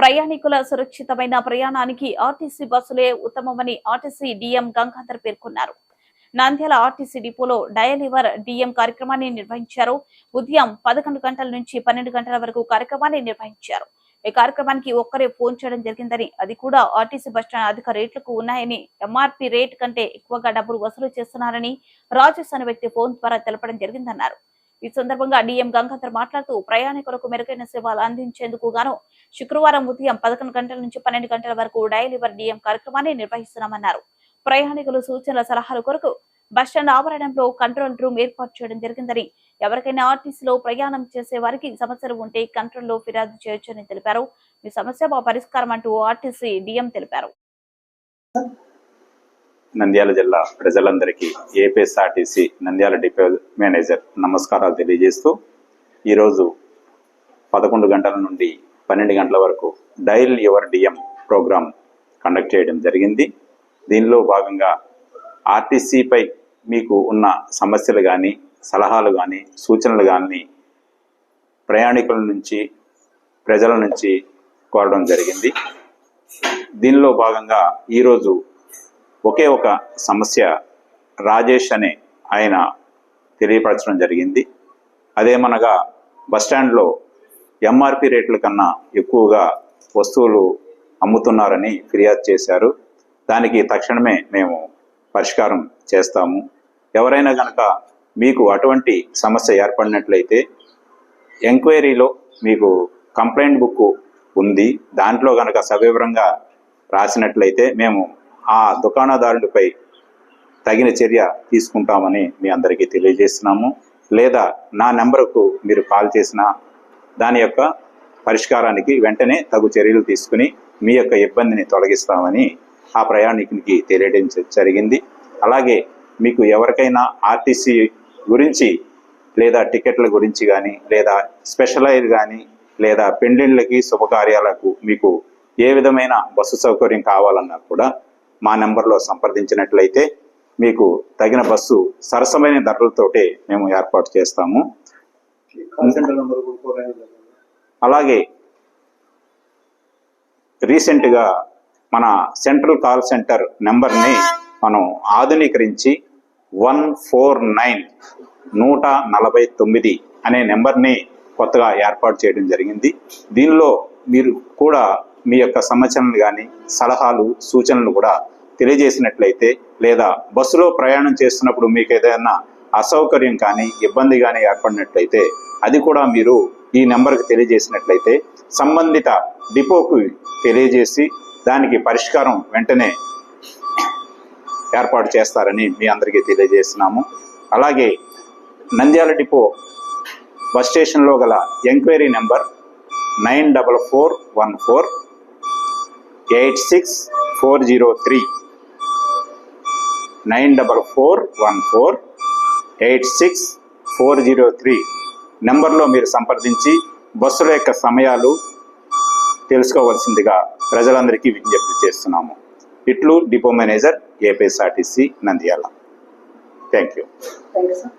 ప్రయాణికుల సురక్షితమైన ప్రయాణానికి ఆర్టీసీ బస్సులే ఉత్తమమని ఆర్టీసీ డిఎం గంగాధర్ పేర్కొన్నారు. నంద్యాల ఆర్టీసీ డిపోలో డయలివర్ డిఎం కార్యక్రమాన్ని నిర్వహించారు. ఉదయం పదకొండు గంటల నుంచి పన్నెండు గంటల వరకు కార్యక్రమాన్ని నిర్వహించారు. ఈ కార్యక్రమానికి ఒక్కరే ఫోన్ చేయడం జరిగిందని అది కూడా ఆర్టీసీ బస్టాండ్ అధిక రేట్లకు ఉన్నాయని ఎంఆర్పీ రేట్ కంటే ఎక్కువగా డబ్బులు వసూలు చేస్తున్నారని రాజేష్ అనే వ్యక్తి ఫోన్ ద్వారా తెలపడం జరిగిందన్నారు. ఈ సందర్భంగా డిఎం గంగాధర్ మాట్లాడుతూ ప్రయాణికులకు మెరుగైన సేవలు అందించేందుకు గాను శుక్రవారం ఉదయం పదకొండు గంటల నుంచి పన్నెండు గంటల వరకు డైలివర్ డిఎం కార్యక్రమాన్ని నిర్వహిస్తున్నామన్నారు. ప్రయాణికులు సూచనల సలహాల కొరకు బస్టాండ్ ఆవరణంలో కంట్రోల్ రూమ్ ఏర్పాటు చేయడం జరిగిందని ఎవరికైనా ఆర్టీసీలో ప్రయాణం చేసే వారికి సమస్యలు ఉంటే కంట్రోల్లో ఫిర్యాదు చేయొచ్చని తెలిపారు. మీ సమస్య పరిష్కారం అంటూ ఆర్టీసీ డిఎం తెలిపారు. నంద్యాల జిల్లా ప్రజలందరికీ ఏపీఎస్ఆర్టీసీ నంద్యాల డిపో మేనేజర్ నమస్కారాలు తెలియజేస్తూ ఈరోజు పదకొండు గంటల నుండి పన్నెండు గంటల వరకు dial your DM program conduct చేయడం జరిగింది. దీనిలో భాగంగా ఆర్టీసీపై మీకు ఉన్న సమస్యలు కానీ సలహాలు కానీ సూచనలు కానీ ప్రయాణికుల నుంచి ప్రజల నుంచి కోరడం జరిగింది. దీనిలో భాగంగా ఈరోజు ఒకే ఒక సమస్య రాజేష్ అనే ఆయన తెలియపరచడం జరిగింది. అదేమనగా బస్టాండ్లో ఎంఆర్పి రేట్ల కన్నా ఎక్కువగా వస్తువులు అమ్ముతున్నారని ఫిర్యాదు చేశారు. దానికి తక్షణమే మేము పరిష్కారం చేస్తాము. ఎవరైనా కనుక మీకు అటువంటి సమస్య ఏర్పడినట్లయితే ఎంక్వైరీలో మీకు కంప్లైంట్ బుక్ ఉంది. దాంట్లో కనుక సవివరంగా రాసినట్లయితే మేము ఆ దుకాణదారుడిపై తగిన చర్య తీసుకుంటామని మీ అందరికీ తెలియజేస్తున్నాము. లేదా నా నెంబర్కు మీరు కాల్ చేసిన దాని యొక్క పరిష్కారానికి వెంటనే తగు చర్యలు తీసుకుని మీ యొక్క ఇబ్బందిని తొలగిస్తామని ఆ ప్రయాణికునికి తెలియడం జరిగింది. అలాగే మీకు ఎవరికైనా ఆర్టీసీ గురించి లేదా టికెట్ల గురించి కానీ లేదా స్పెషలైజ్ కానీ లేదా పెండ్లిళ్ళకి శుభకార్యాలకు మీకు ఏ విధమైన బస్సు సౌకర్యం కావాలన్నా కూడా మా నెంబర్లో సంప్రదించినట్లయితే మీకు తగిన బస్సు సరసమైన ధరలతోటే మేము ఏర్పాటు చేస్తాము. అలాగే రీసెంట్గా మన సెంట్రల్ కాల్ సెంటర్ నెంబర్ని మనం ఆధునీకరించి వన్ ఫోర్ నైన్ నూట నలభై తొమ్మిది అనే నెంబర్ని కొత్తగా ఏర్పాటు చేయడం జరిగింది. దీనిలో మీరు కూడా మీ యొక్క సమస్యలను కానీ సలహాలు సూచనలు కూడా తెలియజేసినట్లయితే లేదా బస్సులో ప్రయాణం చేస్తున్నప్పుడు మీకు ఏదైనా అసౌకర్యం కానీ ఇబ్బంది కానీ ఏర్పడినట్లయితే అది కూడా మీరు ఈ నెంబర్కి తెలియజేసినట్లయితే సంబంధిత డిపోకు తెలియజేసి దానికి పరిష్కారం వెంటనే ఏర్పాటు చేస్తారని మీ అందరికీ తెలియజేస్తున్నాము. అలాగే నంద్యాల డిపో బస్ స్టేషన్లో గల enquiry number nine double four one four eight six four zero three. Nine double four one four. Eight six four zero three. నెంబర్లో మీరు సంప్రదించి బస్సుల యొక్క సమయాలు తెలుసుకోవాల్సిందిగా ప్రజలందరికీ విజ్ఞప్తి చేస్తున్నాము. ఇట్లు depot manager APSRTC Nandyal. Thank you. Thank you sir